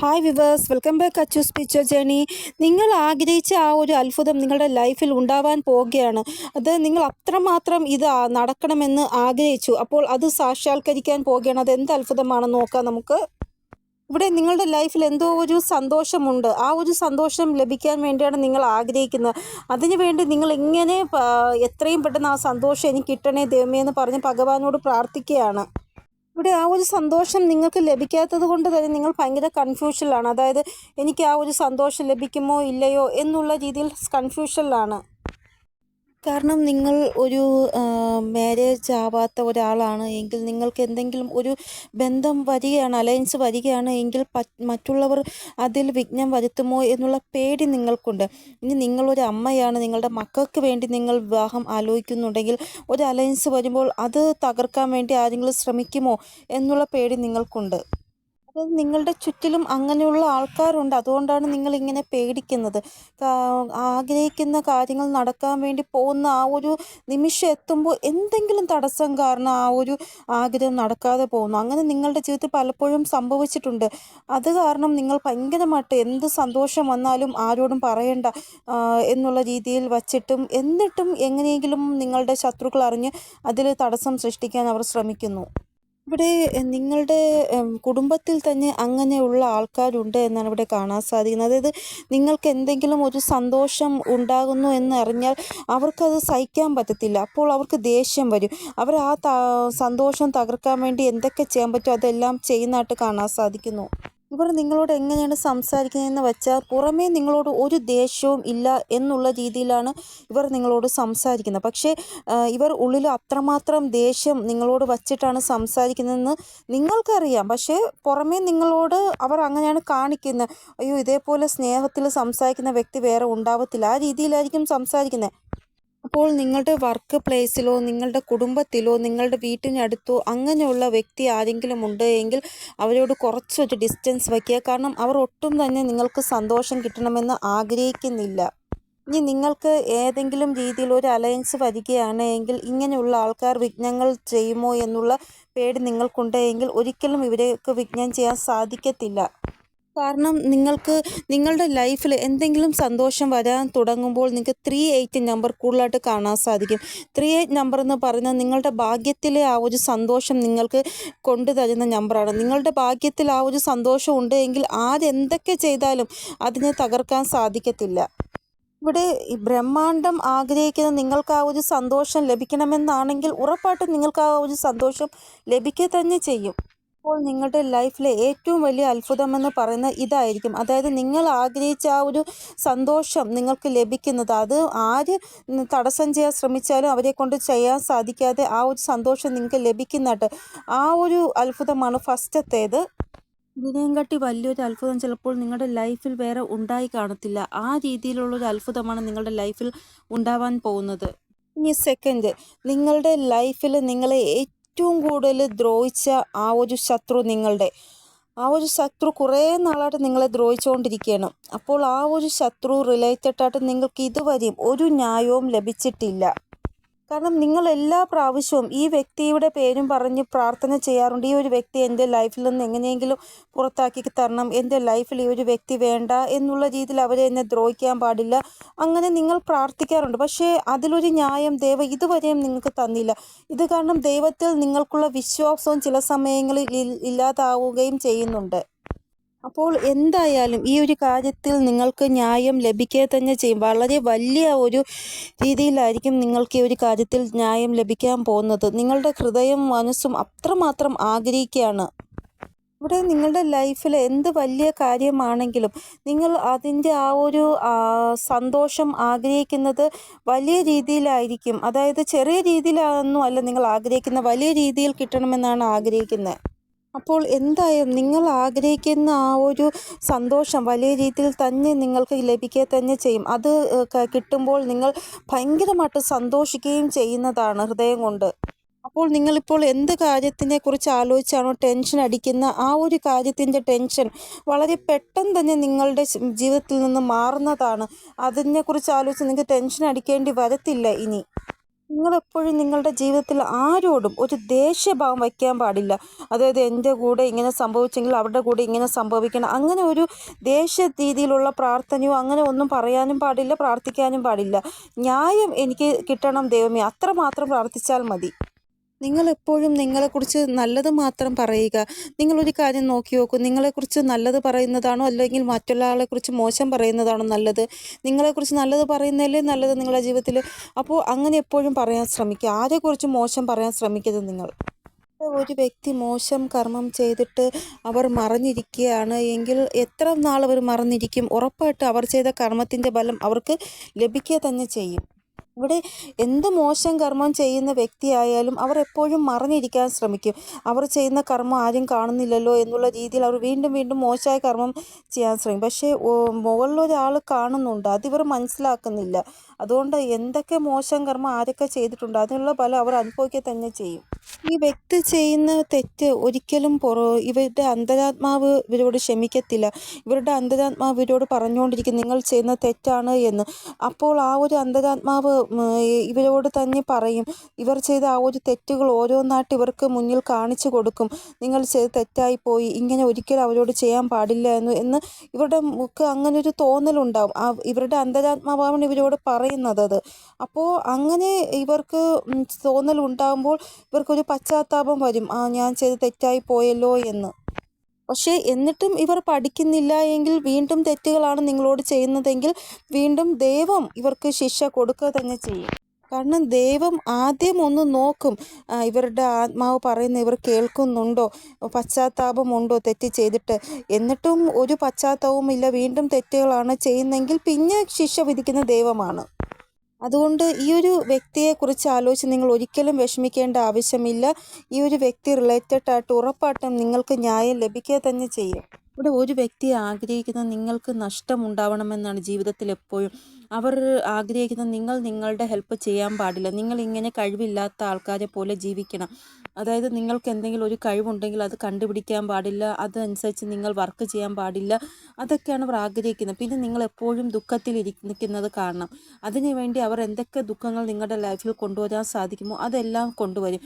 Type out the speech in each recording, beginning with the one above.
Hi viewers welcome back Achus picture journey നിങ്ങൾ ആഗ്രഹിച്ച ആ ഒരു അത്ഭുതം നിങ്ങളുടെ ലൈഫിൽ ഉണ്ടാവാൻ പോവുകയാണ്. അത് നിങ്ങൾ അത്രമാത്രം ഇത് നടക്കണമെന്ന് ആഗ്രഹിച്ചു. അപ്പോൾ അത് സാക്ഷാത്കരിക്കാൻ പോവുകയാണ്. അത് എന്ത് അത്ഭുതമാണെന്ന് നോക്കാം നമുക്ക്. ഇവിടെ നിങ്ങളുടെ ലൈഫിൽ എന്തോ ഒരു സന്തോഷമുണ്ട്. ആ ഒരു സന്തോഷം ലഭിക്കാൻ വേണ്ടിയാണ് നിങ്ങൾ ആഗ്രഹിക്കുന്നത്. അതിനുവേണ്ടി നിങ്ങൾ എങ്ങനെ എത്രയും പെട്ടെന്ന് ആ സന്തോഷം എനിക്ക് കിട്ടണേ ദൈവമേ എന്ന് പറഞ്ഞ് ഭഗവാനോട് പ്രാർത്ഥിക്കുകയാണ്. ഇവിടെ ആ ഒരു സന്തോഷം നിങ്ങൾക്ക് ലഭിക്കാത്തത് കൊണ്ട് തന്നെ നിങ്ങൾ ഭയങ്കര കൺഫ്യൂഷനിലാണ് അതായത് എനിക്ക് ആ ഒരു സന്തോഷം ലഭിക്കുമോ ഇല്ലയോ എന്നുള്ള രീതിയിൽ കൺഫ്യൂഷനിലാണ് കാരണം നിങ്ങൾ ഒരു മാരേജ് ആവാത്ത ഒരാളാണ് എങ്കിൽ നിങ്ങൾക്ക് എന്തെങ്കിലും ഒരു ബന്ധം വരികയാണ് അലയൻസ് വരികയാണ് എങ്കിൽ മറ്റുള്ളവർ അതിൽ വിഘ്നം വരുത്തുമോ എന്നുള്ള പേടി നിങ്ങൾക്കുണ്ട്. ഇനി നിങ്ങളൊരു അമ്മയാണ് നിങ്ങളുടെ മക്കൾക്ക് വേണ്ടി നിങ്ങൾ വിവാഹം ആലോചിക്കുന്നുണ്ടെങ്കിൽ ഒരു അലയൻസ് വരുമ്പോൾ അത് തകർക്കാൻ വേണ്ടി ആരെങ്കിലും ശ്രമിക്കുമോ എന്നുള്ള പേടി നിങ്ങൾക്കുണ്ട്. നിങ്ങളുടെ ചുറ്റിലും അങ്ങനെയുള്ള ആൾക്കാരുണ്ട്. അതുകൊണ്ടാണ് നിങ്ങൾ ഇങ്ങനെ പേടിക്കുന്നത് ആഗ്രഹിക്കുന്ന കാര്യങ്ങൾ നടക്കാൻ വേണ്ടി പോകുന്ന ആ ഒരു നിമിഷം എത്തുമ്പോൾ എന്തെങ്കിലും തടസ്സം കാരണം ആ ഒരു ആഗ്രഹം നടക്കാതെ പോകുന്നു. അങ്ങനെ നിങ്ങളുടെ ജീവിതത്തിൽ പലപ്പോഴും സംഭവിച്ചിട്ടുണ്ട്. അത് കാരണം നിങ്ങൾ ഭയങ്കരമായിട്ട് എന്ത് സന്തോഷം വന്നാലും ആരോടും പറയണ്ട എന്നുള്ള രീതിയിൽ വച്ചിട്ടും എന്നിട്ടും എങ്ങനെയെങ്കിലും നിങ്ങളുടെ ശത്രുക്കൾ അറിഞ്ഞ് അതിൽ തടസ്സം സൃഷ്ടിക്കാൻ അവർ ശ്രമിക്കുന്നു. ഇവിടെ നിങ്ങളുടെ കുടുംബത്തിൽ തന്നെ അങ്ങനെയുള്ള ആൾക്കാരുണ്ട് എന്നാണ് ഇവിടെ കാണാൻ സാധിക്കുന്നത്. അതായത് നിങ്ങൾക്ക് എന്തെങ്കിലും ഒരു സന്തോഷം ഉണ്ടാകുന്നു എന്ന് അറിഞ്ഞാൽ അവർക്കത് സഹിക്കാൻ പറ്റത്തില്ല. അപ്പോൾ അവർക്ക് ദേഷ്യം വരും. അവർ ആ സന്തോഷം തകർക്കാൻ വേണ്ടി എന്തൊക്കെ ചെയ്യാൻ പറ്റുമോ അതെല്ലാം ചെയ്യുന്നതായിട്ട് കാണാൻ സാധിക്കുന്നു. ഇവർ നിങ്ങളോട് എങ്ങനെയാണ് സംസാരിക്കുന്നതെന്ന് വെച്ചാൽ പുറമേ നിങ്ങളോട് ഒരു ദേഷ്യവും ഇല്ല എന്നുള്ള രീതിയിലാണ് ഇവർ നിങ്ങളോട് സംസാരിക്കുന്നത്. പക്ഷേ ഇവർ ഉള്ളിൽ അത്രമാത്രം ദേഷ്യം നിങ്ങളോട് വച്ചിട്ടാണ് സംസാരിക്കുന്നതെന്ന് നിങ്ങൾക്കറിയാം. പക്ഷേ പുറമേ നിങ്ങളോട് അവർ അങ്ങനെയാണ് കാണിക്കുന്നത്. അയ്യോ ഇതേപോലെ സ്നേഹത്തിൽ സംസാരിക്കുന്ന വ്യക്തി വേറെ ഉണ്ടാവത്തില്ല. ആ രീതിയിലായിരിക്കും സംസാരിക്കുന്നത്. അപ്പോൾ നിങ്ങളുടെ വർക്ക് പ്ലേസിലോ നിങ്ങളുടെ കുടുംബത്തിലോ നിങ്ങളുടെ വീട്ടിനടുത്തോ അങ്ങനെയുള്ള വ്യക്തി ആരെങ്കിലും ഉണ്ട് എങ്കിൽ അവരോട് കുറച്ചൊരു ഡിസ്റ്റൻസ് വയ്ക്കുക. കാരണം അവർ ഒട്ടും തന്നെ നിങ്ങൾക്ക് സന്തോഷം കിട്ടണമെന്ന് ആഗ്രഹിക്കുന്നില്ല. ഇനി നിങ്ങൾക്ക് ഏതെങ്കിലും രീതിയിൽ ഒരു അലയൻസ് വരികയാണ് എങ്കിൽ ഇങ്ങനെയുള്ള ആൾക്കാർ വിഘ്നങ്ങൾ ചെയ്യുമോ എന്നുള്ള പേടി നിങ്ങൾക്കുണ്ട് എങ്കിൽ ഒരിക്കലും ഇവരെയൊക്കെ വിഘ്നം ചെയ്യാൻ സാധിക്കത്തില്ല. കാരണം നിങ്ങൾക്ക് നിങ്ങളുടെ ലൈഫിൽ എന്തെങ്കിലും സന്തോഷം വരാൻ തുടങ്ങുമ്പോൾ നിങ്ങൾക്ക് ത്രീ എയ്റ്റ് നമ്പർ കൂടുതലായിട്ട് കാണാൻ സാധിക്കും. ത്രീ എയ്റ്റ് നമ്പർ എന്ന് പറയുന്നത് നിങ്ങളുടെ ഭാഗ്യത്തിലെ ആ ഒരു സന്തോഷം നിങ്ങൾക്ക് കൊണ്ടുതരുന്ന നമ്പറാണ് നിങ്ങളുടെ ഭാഗ്യത്തിൽ ആ ഒരു സന്തോഷം ഉണ്ട് എങ്കിൽ ആരെന്തൊക്കെ ചെയ്താലും അതിനെ തകർക്കാൻ സാധിക്കത്തില്ല. ഇവിടെ ഈ ബ്രഹ്മാണ്ടം ആഗ്രഹിക്കുന്ന നിങ്ങൾക്ക് ആ ഒരു സന്തോഷം ലഭിക്കണമെന്നാണെങ്കിൽ ഉറപ്പായിട്ടും നിങ്ങൾക്ക് ആ ഒരു സന്തോഷം ലഭിക്കുക തന്നെ ചെയ്യും. അപ്പോൾ നിങ്ങളുടെ ലൈഫിലെ ഏറ്റവും വലിയ അത്ഭുതം എന്ന് പറയുന്നത് ഇതായിരിക്കും. അതായത് നിങ്ങൾ ആഗ്രഹിച്ച ആ ഒരു സന്തോഷം നിങ്ങൾക്ക് ലഭിക്കുന്നത്. അത് ആര് തടസ്സം ചെയ്യാൻ ശ്രമിച്ചാലും അവരെ കൊണ്ട് ചെയ്യാൻ സാധിക്കാതെ ആ ഒരു സന്തോഷം നിങ്ങൾക്ക് ലഭിക്കുന്നതായിട്ട് ആ ഒരു അത്ഭുതമാണ് ഫസ്റ്റത്തേത്. ഇതിനെയും കാട്ടി വലിയൊരു അത്ഭുതം ചിലപ്പോൾ നിങ്ങളുടെ ലൈഫിൽ വേറെ ഉണ്ടായി കാണത്തില്ല. ആ രീതിയിലുള്ള ഒരു അത്ഭുതമാണ് നിങ്ങളുടെ ലൈഫിൽ ഉണ്ടാവാൻ പോകുന്നത്. ഇനി സെക്കൻഡ് നിങ്ങളുടെ ലൈഫിൽ നിങ്ങളെ ഏറ്റവും കൂടുതൽ ദ്രോഹിച്ച ആ ഒരു ശത്രു നിങ്ങളുടെ. ആ ഒരു ശത്രു കുറേ നാളായിട്ട് നിങ്ങളെ ദ്രോഹിച്ചുകൊണ്ടിരിക്കുകയാണ്. അപ്പോൾ ആ ഒരു ശത്രു റിലേറ്റഡ് ആയിട്ട് നിങ്ങൾക്ക് ഇതുവരെയും ഒരു ന്യായവും ലഭിച്ചിട്ടില്ല. കാരണം നിങ്ങൾ എല്ലാ പ്രാവശ്യവും ഈ വ്യക്തിയുടെ പേരും പറഞ്ഞ് പ്രാർത്ഥന ചെയ്യാറുണ്ട്. ഈ ഒരു വ്യക്തി എന്റെ ലൈഫിൽ നിന്ന് എങ്ങനെയെങ്കിലും പുറത്താക്കി തരണം. എന്റെ ലൈഫിൽ ഈ ഒരു വ്യക്തി വേണ്ട എന്നുള്ള രീതിയിൽ അവരെ എന്നെ ദ്രോഹിക്കാൻ പാടില്ല. അങ്ങനെ നിങ്ങൾ പ്രാർത്ഥിക്കാറുണ്ട്. പക്ഷേ അതിലൊരു ന്യായം ദൈവം ഇതുവരെയും നിങ്ങൾക്ക് തന്നില്ല. ഇത് കാരണം ദൈവത്തിൽ നിങ്ങൾക്കുള്ള വിശ്വാസവും ചില സമയങ്ങളിൽ ഇല്ലാതാവുകയും ചെയ്യുന്നുണ്ട്. അപ്പോൾ എന്തായാലും ഈ ഒരു കാര്യത്തിൽ നിങ്ങൾക്ക് ന്യായം ലഭിക്കുക തന്നെ ചെയ്യും. വളരെ വലിയ ഒരു രീതിയിലായിരിക്കും നിങ്ങൾക്ക് ഈ ഒരു കാര്യത്തിൽ ന്യായം ലഭിക്കാൻ പോകുന്നത്. നിങ്ങളുടെ ഹൃദയം മനസ്സും അത്രമാത്രം ആഗ്രഹിക്കുകയാണ്. ഇവിടെ നിങ്ങളുടെ ലൈഫിൽ എന്ത് വലിയ കാര്യമാണെങ്കിലും നിങ്ങൾ അതിന്റെ ആ ഒരു സന്തോഷം ആഗ്രഹിക്കുന്നത് വലിയ രീതിയിലായിരിക്കും. അതായത് ചെറിയ രീതിയിലൊന്നും അല്ല നിങ്ങൾ ആഗ്രഹിക്കുന്ന വലിയ രീതിയിൽ കിട്ടണമെന്നാണ് ആഗ്രഹിക്കുന്നത്. അപ്പോൾ എന്തായാലും നിങ്ങൾ ആഗ്രഹിക്കുന്ന ആ ഒരു സന്തോഷം വലിയ രീതിയിൽ തന്നെ നിങ്ങൾക്ക് ലഭിക്കുക തന്നെ ചെയ്യും. അത് കിട്ടുമ്പോൾ നിങ്ങൾ ഭയങ്കരമായിട്ട് സന്തോഷിക്കുകയും ചെയ്യുന്നതാണ് ഹൃദയം കൊണ്ട്. അപ്പോൾ നിങ്ങളിപ്പോൾ എന്ത് കാര്യത്തിനെ കുറിച്ച് ആലോചിച്ചാണോ ടെൻഷൻ അടിക്കുന്ന ആ ഒരു കാര്യത്തിന്റെ ടെൻഷൻ വളരെ പെട്ടെന്ന് തന്നെ നിങ്ങളുടെ ജീവിതത്തിൽ നിന്ന് മാറുന്നതാണ്. അതിനെക്കുറിച്ച് ആലോചിച്ച് നിങ്ങൾക്ക് ടെൻഷൻ അടിക്കേണ്ടി വരത്തില്ല ഇനി. നിങ്ങളെപ്പോഴും നിങ്ങളുടെ ജീവിതത്തിൽ ആരോടും ഒരു ദേഷ്യഭാവം വയ്ക്കാൻ പാടില്ല. അതായത് എന്റെ കൂടെ ഇങ്ങനെ സംഭവിച്ചെങ്കിൽ അവരുടെ കൂടെ ഇങ്ങനെ സംഭവിക്കണം. അങ്ങനെ ഒരു ദേഷ്യ രീതിയിലുള്ള പ്രാർത്ഥനയോ അങ്ങനെ ഒന്നും പറയാനും പാടില്ല പ്രാർത്ഥിക്കാനും പാടില്ല. ന്യായം എനിക്ക് കിട്ടണം ദൈവമേ. അത്രമാത്രം പ്രാർത്ഥിച്ചാൽ മതി. നിങ്ങളെപ്പോഴും നിങ്ങളെക്കുറിച്ച് നല്ലത് മാത്രം പറയുക. നിങ്ങളൊരു കാര്യം നോക്കി നോക്കൂ. നിങ്ങളെക്കുറിച്ച് നല്ലത് പറയുന്നതാണോ അല്ലെങ്കിൽ മറ്റുള്ള ആളെക്കുറിച്ച് മോശം പറയുന്നതാണോ നല്ലത്? നിങ്ങളെക്കുറിച്ച് നല്ലത് പറയുന്നതല്ലേ നല്ലത് നിങ്ങളുടെ ജീവിതത്തിൽ? അപ്പോൾ അങ്ങനെ എപ്പോഴും പറയാൻ ശ്രമിക്കുക. ആരെക്കുറിച്ച് മോശം പറയാൻ ശ്രമിക്കരുത് നിങ്ങൾ. ഒരു വ്യക്തി മോശം കർമ്മം ചെയ്തിട്ട് അവർ മറഞ്ഞിരിക്കുകയാണ് എങ്കിൽ എത്ര നാൾ അവർ മറന്നിരിക്കും? ഉറപ്പായിട്ട് അവർ ചെയ്ത കർമ്മത്തിന്റെ ബലം അവർക്ക് ലഭിക്കുക തന്നെ ചെയ്യും. ഇവിടെ എന്ത് മോശം കർമ്മം ചെയ്യുന്ന വ്യക്തിയായാലും അവർ എപ്പോഴും മറഞ്ഞിരിക്കാൻ ശ്രമിക്കും. അവർ ചെയ്യുന്ന കർമ്മം ആരും കാണുന്നില്ലല്ലോ എന്നുള്ള രീതിയിൽ അവർ വീണ്ടും വീണ്ടും മോശമായ കർമ്മം ചെയ്യാൻ ശ്രമിക്കും. പക്ഷേ മുകളിലൊരാൾ കാണുന്നുണ്ട്. അതിവർ മനസ്സിലാക്കുന്നില്ല. അതുകൊണ്ട് എന്തൊക്കെ മോശം കർമ്മം ആരൊക്കെ ചെയ്തിട്ടുണ്ട് അതിനുള്ള ഫലം അവർ അനുഭവിക്കുക തന്നെ ചെയ്യും. ഈ വ്യക്തി ചെയ്യുന്ന തെറ്റ് ഒരിക്കലും പുറ ഇവരുടെ അന്തരാത്മാവ് ഇവരോട് ക്ഷമിക്കത്തില്ല. ഇവരുടെ അന്തരാത്മാവ് ഇവരോട് പറഞ്ഞുകൊണ്ടിരിക്കും നിങ്ങൾ ചെയ്യുന്ന തെറ്റാണ് എന്ന്. അപ്പോൾ ആ ഒരു അന്തരാത്മാവ് ഇവരോട് തന്നെ പറയും. ഇവർ ചെയ്ത ആ ഒരു തെറ്റുകൾ ഓരോന്നായിട്ട് ഇവർക്ക് മുന്നിൽ കാണിച്ചു കൊടുക്കും. നിങ്ങൾ ചെയ്ത് തെറ്റായി പോയി. ഇങ്ങനെ ഒരിക്കലും അവരോട് ചെയ്യാൻ പാടില്ല എന്ന് എന്ന് ഇവരുടെ മുക്ക് അങ്ങനൊരു തോന്നലുണ്ടാവും. ഇവരുടെ അന്തരാത്മാവാണ് ഇവരോട് പറയുന്നത് അത്. അപ്പോൾ അങ്ങനെ ഇവർക്ക് തോന്നലുണ്ടാകുമ്പോൾ ഇവർക്കൊരു പശ്ചാത്താപം വരും. ആ ഞാൻ ചെയ്ത് തെറ്റായി പോയല്ലോ എന്ന്. പക്ഷേ എന്നിട്ടും ഇവർ പഠിക്കുന്നില്ല എങ്കിൽ വീണ്ടും തെറ്റുകളാണ് നിങ്ങളോട് ചെയ്യുന്നതെങ്കിൽ വീണ്ടും ദൈവം ഇവർക്ക് ശിക്ഷ കൊടുക്കുക തന്നെ ചെയ്യും. കാരണം ദൈവം ആദ്യം ഒന്ന് നോക്കും ഇവരുടെ ആത്മാവ് പറയുന്ന ഇവർ കേൾക്കുന്നുണ്ടോ പശ്ചാത്താപമുണ്ടോ തെറ്റ് ചെയ്തിട്ട്. എന്നിട്ടും ഒരു പശ്ചാത്താപവും ഇല്ല വീണ്ടും തെറ്റുകളാണ് ചെയ്യുന്നതെങ്കിൽ പിന്നെ ശിക്ഷ വിധിക്കുന്ന ദൈവമാണ്. അതുകൊണ്ട് ഈ ഒരു വ്യക്തിയെക്കുറിച്ച് ആലോചിച്ച് നിങ്ങൾ ഒരിക്കലും വിഷമിക്കേണ്ട ആവശ്യമില്ല. ഈ ഒരു വ്യക്തി റിലേറ്റഡ് ആയിട്ട് ഉറപ്പായിട്ടും നിങ്ങൾക്ക് ന്യായം ലഭിക്കുക തന്നെ ചെയ്യും. ഇവിടെ ഒരു വ്യക്തിയെ ആഗ്രഹിക്കുന്ന നിങ്ങൾക്ക് നഷ്ടമുണ്ടാവണമെന്നാണ് ജീവിതത്തിൽ എപ്പോഴും അവർ ആഗ്രഹിക്കുന്ന നിങ്ങൾ നിങ്ങളുടെ ഹെൽപ്പ് ചെയ്യാൻ പാടില്ല. നിങ്ങൾ ഇങ്ങനെ കഴിവില്ലാത്ത ആൾക്കാരെ പോലെ ജീവിക്കണം. അതായത് നിങ്ങൾക്ക് എന്തെങ്കിലും ഒരു കഴിവുണ്ടെങ്കിൽ അത് കണ്ടുപിടിക്കാൻ പാടില്ല. അതനുസരിച്ച് നിങ്ങൾ വർക്ക് ചെയ്യാൻ പാടില്ല. അതൊക്കെയാണ് അവർ ആഗ്രഹിക്കുന്നത്. പിന്നെ നിങ്ങൾ എപ്പോഴും ദുഃഖത്തിൽ ഇരിക്കുന്നത് കാണണം. അതിനുവേണ്ടി അവർ എന്തൊക്കെ ദുഃഖങ്ങൾ നിങ്ങളുടെ ലൈഫിൽ കൊണ്ടുവരാൻ സാധിക്കുമോ അതെല്ലാം കൊണ്ടുവരും.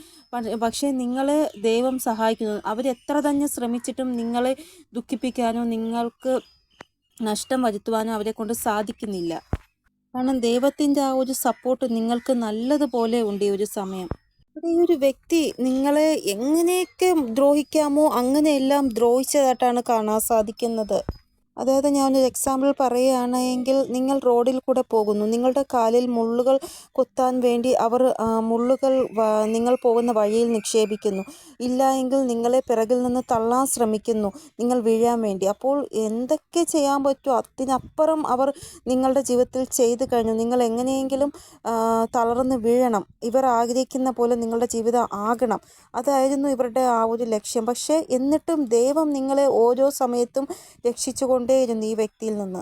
പക്ഷേ നിങ്ങളെ ദൈവം സഹായിക്കുന്നു. അവരെത്ര തന്നെ ശ്രമിച്ചിട്ടും നിങ്ങളെ ദുഃഖിപ്പിക്കാനോ നിങ്ങൾക്ക് നഷ്ടം വരുത്തുവാനോ അവരെ കൊണ്ട് സാധിക്കുന്നില്ല. കാരണം ദൈവത്തിന്റെ ആ ഒരു സപ്പോർട്ട് നിങ്ങൾക്ക് നല്ലതുപോലെ ഉണ്ട് ഈ ഒരു സമയം. ഈ ഒരു വ്യക്തി നിങ്ങളെ എങ്ങനെയൊക്കെ ദ്രോഹിക്കാമോ അങ്ങനെയെല്ലാം ദ്രോഹിച്ചതായിട്ടാണ് കാണാൻ സാധിക്കുന്നത്. അതായത് ഞാനൊരു എക്സാമ്പിൾ പറയുകയാണെങ്കിൽ നിങ്ങൾ റോഡിൽ കൂടെ പോകുന്നു. നിങ്ങളുടെ കാലിൽ മുള്ളുകൾ കുത്താൻ വേണ്ടി അവർ മുള്ളുകൾ നിങ്ങൾ പോകുന്ന വഴിയിൽ നിക്ഷേപിക്കുന്നു. ഇല്ല എങ്കിൽ നിങ്ങളെ പിറകിൽ നിന്ന് തള്ളാൻ ശ്രമിക്കുന്നു നിങ്ങൾ വീഴാൻ വേണ്ടി. അപ്പോൾ എന്തൊക്കെ ചെയ്യാൻ പറ്റുമോ അതിനപ്പുറം അവർ നിങ്ങളുടെ ജീവിതത്തിൽ ചെയ്തു കഴിഞ്ഞു. നിങ്ങൾ എങ്ങനെയെങ്കിലും തളർന്ന് വീഴണം. ഇവർ ആഗ്രഹിക്കുന്ന പോലെ നിങ്ങളുടെ ജീവിതം ആകണം. അതായിരുന്നു ഇവരുടെ ആ ഒരു ലക്ഷ്യം. പക്ഷേ എന്നിട്ടും ദൈവം നിങ്ങളെ ഓരോ സമയത്തും രക്ഷിച്ചുകൊണ്ട് കൊണ്ടേയിരുന്നു ഈ വ്യക്തിയിൽ നിന്ന്.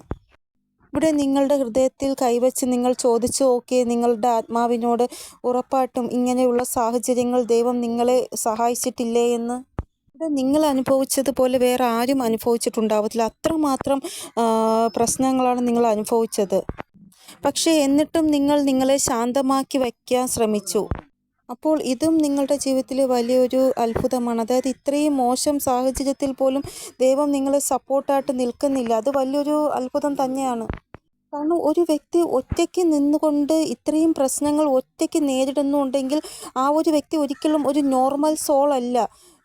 ഇവിടെ നിങ്ങളുടെ ഹൃദയത്തിൽ കൈവച്ച് നിങ്ങൾ ചോദിച്ചു നോക്കിയേ നിങ്ങളുടെ ആത്മാവിനോട് ഉറപ്പായിട്ടും ഇങ്ങനെയുള്ള സാഹചര്യങ്ങൾ ദൈവം നിങ്ങളെ സഹായിച്ചിട്ടില്ലേ? എന്ന്. ഇവിടെ നിങ്ങൾ അനുഭവിച്ചതുപോലെ വേറെ ആരും അനുഭവിച്ചിട്ടുണ്ടാവത്തില്ല. അത്രമാത്രം പ്രശ്നങ്ങളാണ് നിങ്ങൾ അനുഭവിച്ചത്. പക്ഷേ എന്നിട്ടും നിങ്ങൾ നിങ്ങളെ ശാന്തമാക്കി വയ്ക്കാൻ ശ്രമിച്ചു. അപ്പോൾ ഇതും നിങ്ങളുടെ ജീവിതത്തിലെ വലിയൊരു അത്ഭുതമാണ്. അതായത് ഇത്രയും മോശം സാഹചര്യത്തിൽ പോലും ദൈവം നിങ്ങളെ സപ്പോർട്ടായിട്ട് നിൽക്കുന്നില്ല. അത് വലിയൊരു അത്ഭുതം തന്നെയാണ്. കാരണം ഒരു വ്യക്തി ഒറ്റയ്ക്ക് നിന്നുകൊണ്ട് ഇത്രയും പ്രശ്നങ്ങൾ ഒറ്റയ്ക്ക് നേരിടുന്നുണ്ടെങ്കിൽ ആ ഒരു വ്യക്തി ഒരിക്കലും ഒരു നോർമൽ സോൾ അല്ല.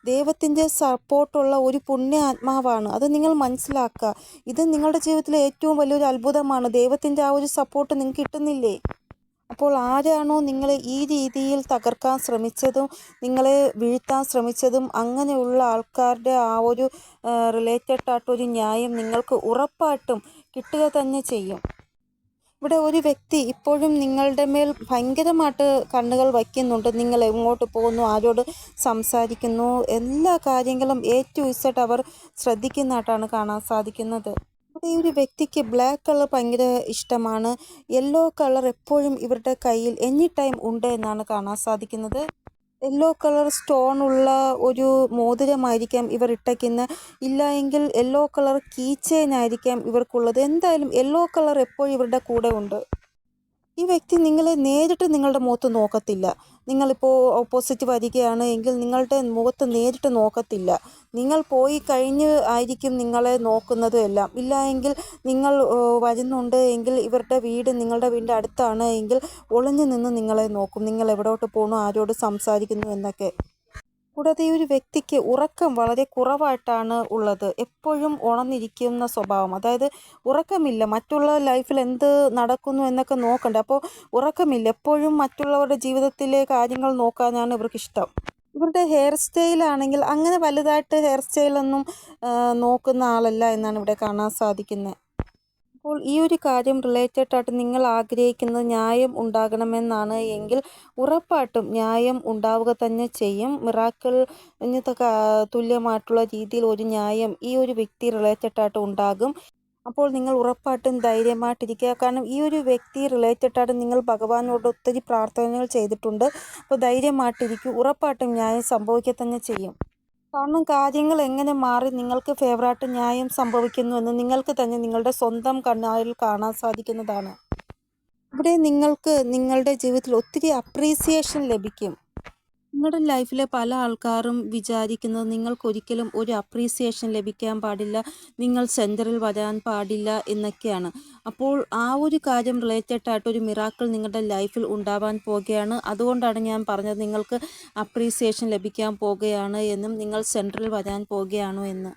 ദൈവത്തിന്റെ സപ്പോർട്ടുള്ള ഒരു പുണ്യ ആത്മാവാണ്. അത് നിങ്ങൾ മനസ്സിലാക്കുക. ഇത് നിങ്ങളുടെ ജീവിതത്തിലെ ഏറ്റവും വലിയൊരു അത്ഭുതമാണ്. ദൈവത്തിന്റെ ആ ഒരു സപ്പോർട്ട് നിങ്ങൾക്ക് കിട്ടുന്നില്ലേ? അപ്പോൾ ആരാണോ നിങ്ങളെ ഈ രീതിയിൽ തകർക്കാൻ ശ്രമിച്ചതും നിങ്ങളെ വീഴ്ത്താൻ ശ്രമിച്ചതും അങ്ങനെയുള്ള ആൾക്കാരുടെ ആ ഒരു റിലേറ്റഡ് ആയിട്ടൊരു ന്യായം നിങ്ങൾക്ക് ഉറപ്പായിട്ടും കിട്ടുക തന്നെ ചെയ്യും. ഇവിടെ ഒരു വ്യക്തി ഇപ്പോഴും നിങ്ങളുടെ മേൽ ഭയങ്കരമായിട്ട് കണ്ണുകൾ വയ്ക്കുന്നുണ്ട്. നിങ്ങൾ എങ്ങോട്ട് പോകുന്നു ആരോട് സംസാരിക്കുന്നു എല്ലാ കാര്യങ്ങളും ടു ഇസഡ് അവർ ശ്രദ്ധിക്കുന്നതായിട്ടാണ് കാണാൻ സാധിക്കുന്നത്. ഈ ഒരു വ്യക്തിക്ക് ബ്ലാക്ക് കളർ ഭയങ്കര ഇഷ്ടമാണ്. യെല്ലോ കളർ എപ്പോഴും ഇവരുടെ കയ്യിൽ എനി ടൈം ഉണ്ട് എന്നാണ് കാണാൻ സാധിക്കുന്നത്. യെല്ലോ കളർ സ്റ്റോൺ ഉള്ള ഒരു മോതിരമായിരിക്കാം ഇവർ ഇട്ടയ്ക്കുന്ന ഇല്ല എങ്കിൽ യെല്ലോ കളർ കീ ചെയിൻ ആയിരിക്കാം ഇവർക്കുള്ളത്. എന്തായാലും യെല്ലോ കളർ എപ്പോഴും ഇവരുടെ കൂടെ ഉണ്ട്. ഈ വ്യക്തി നിങ്ങളെ നേരിട്ട് നിങ്ങളുടെ മുഖത്ത് നോക്കത്തില്ല. നിങ്ങളിപ്പോൾ ഓപ്പോസിറ്റ് വരികയാണ് എങ്കിൽ നിങ്ങളുടെ മുഖത്ത് നേരിട്ട് നോക്കത്തില്ല. നിങ്ങൾ പോയി കഴിഞ്ഞ് ആയിരിക്കും നിങ്ങളെ നോക്കുന്നതും എല്ലാം. ഇല്ല എങ്കിൽ നിങ്ങൾ വരുന്നുണ്ട് എങ്കിൽ ഇവരുടെ വീട് നിങ്ങളുടെ വീടിന്റെ അടുത്താണ് എങ്കിൽ ഒളിഞ്ഞു നിന്ന് നിങ്ങളെ നോക്കും. നിങ്ങൾ എവിടോട്ട് പോകണു ആരോട് സംസാരിക്കുന്നു എന്നൊക്കെ. കൂടാതെ ഈ ഒരു വ്യക്തിക്ക് ഉറക്കം വളരെ കുറവായിട്ടാണ് ഉള്ളത്. എപ്പോഴും ഉണർന്നിരിക്കുന്ന സ്വഭാവം. അതായത് ഉറക്കമില്ല. മറ്റുള്ള ലൈഫിൽ എന്ത് നടക്കുന്നു എന്നൊക്കെ നോക്കണ്ട. അപ്പോൾ ഉറക്കമില്ല. എപ്പോഴും മറ്റുള്ളവരുടെ ജീവിതത്തിലെ കാര്യങ്ങൾ നോക്കാനാണ് ഇവർക്ക് ഇഷ്ടം. ഇവരുടെ ഹെയർ സ്റ്റൈലാണെങ്കിൽ അങ്ങനെ വലുതായിട്ട് ഹെയർ സ്റ്റൈലൊന്നും നോക്കുന്ന ആളല്ല എന്നാണ് ഇവിടെ കാണാൻ സാധിക്കുന്നത് അപ്പോൾ ഈ ഒരു കാര്യം റിലേറ്റഡ് ആയിട്ട് നിങ്ങൾ ആഗ്രഹിക്കുന്നത് ന്യായം ഉണ്ടാകണമെന്നാണ് എങ്കിൽ ഉറപ്പായിട്ടും ന്യായം ഉണ്ടാവുക തന്നെ ചെയ്യും. മിറാക്കിളിന് തുല്യമായിട്ടുള്ള രീതിയിൽ ഒരു ന്യായം ഈ ഒരു വ്യക്തി റിലേറ്റഡ് ആയിട്ട് ഉണ്ടാകും. അപ്പോൾ നിങ്ങൾ ഉറപ്പായിട്ടും ധൈര്യമായിട്ടിരിക്കുക. കാരണം ഈ ഒരു വ്യക്തി റിലേറ്റഡ് ആയിട്ട് നിങ്ങൾ ഭഗവാനോട് ഒത്തിരി പ്രാർത്ഥനകൾ ചെയ്തിട്ടുണ്ട്. അപ്പോൾ ധൈര്യമായിട്ടിരിക്കും. ഉറപ്പായിട്ടും ന്യായം സംഭവിക്കുക തന്നെ ചെയ്യും. കാരണം കാര്യങ്ങൾ എങ്ങനെ മാറി നിങ്ങൾക്ക് ഫേവറായിട്ട് ന്യായം സംഭവിക്കുന്നു എന്ന് നിങ്ങൾക്ക് തന്നെ നിങ്ങളുടെ സ്വന്തം കണ്ണാറിൽ കാണാൻ സാധിക്കുന്നതാണ്. ഇവിടെ നിങ്ങൾക്ക് നിങ്ങളുടെ ജീവിതത്തിൽ ഒത്തിരി അപ്രീസിയേഷൻ ലഭിക്കും. നിങ്ങളുടെ ലൈഫിലെ പല ആൾക്കാരും വിചാരിക്കുന്നത് നിങ്ങൾക്കൊരിക്കലും ഒരു അപ്രീസിയേഷൻ ലഭിക്കാൻ പാടില്ല നിങ്ങൾ സെന്ററിൽ വരാൻ പാടില്ല എന്നൊക്കെയാണ്. അപ്പോൾ ആ ഒരു കാര്യം റിലേറ്റഡ് ആയിട്ട് ഒരു മിറാക്കിൾ നിങ്ങളുടെ ലൈഫിൽ ഉണ്ടാവാൻ പോകുകയാണ്. അതുകൊണ്ടാണ് ഞാൻ പറഞ്ഞത് നിങ്ങൾക്ക് അപ്രീസിയേഷൻ ലഭിക്കാൻ പോകുകയാണ് എന്നും നിങ്ങൾ സെന്ററിൽ വരാൻ പോകുകയാണോ എന്ന്.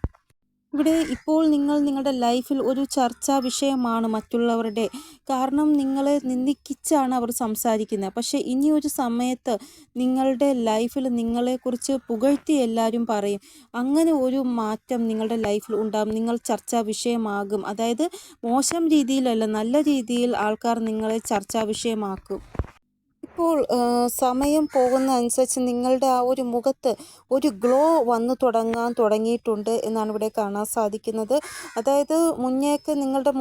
ഇവിടെ ഇപ്പോൾ നിങ്ങൾ നിങ്ങളുടെ ലൈഫിൽ ഒരു ചർച്ചാ വിഷയമാണ് മറ്റുള്ളവരുടെ കാരണം നിങ്ങളെ നിന്ദിക്കിച്ചാണ് അവർ സംസാരിക്കുന്നത്. പക്ഷേ ഇനി ഒരു സമയത്ത് നിങ്ങളുടെ ലൈഫിൽ നിങ്ങളെക്കുറിച്ച് പുകഴ്ത്തി എല്ലാവരും പറയും. അങ്ങനെ ഒരു മാറ്റം നിങ്ങളുടെ ലൈഫിൽ ഉണ്ടാകും നിങ്ങൾ ചർച്ചാ വിഷയമാകും. അതായത് മോശം രീതിയിലല്ല നല്ല രീതിയിൽ ആൾക്കാർ നിങ്ങളെ ചർച്ചാ വിഷയമാക്കും. ഇപ്പോൾ സമയം പോകുന്ന അനുസരിച്ച് നിങ്ങളുടെ ആ ഒരു മുഖത്ത് ഒരു ഗ്ലോ വന്നു തുടങ്ങാൻ തുടങ്ങിയിട്ടുണ്ട് എന്നാണ് ഇവിടെ കാണാൻ സാധിക്കുന്നത്. അതായത് മുന്നേക്ക് നിങ്ങളുടെ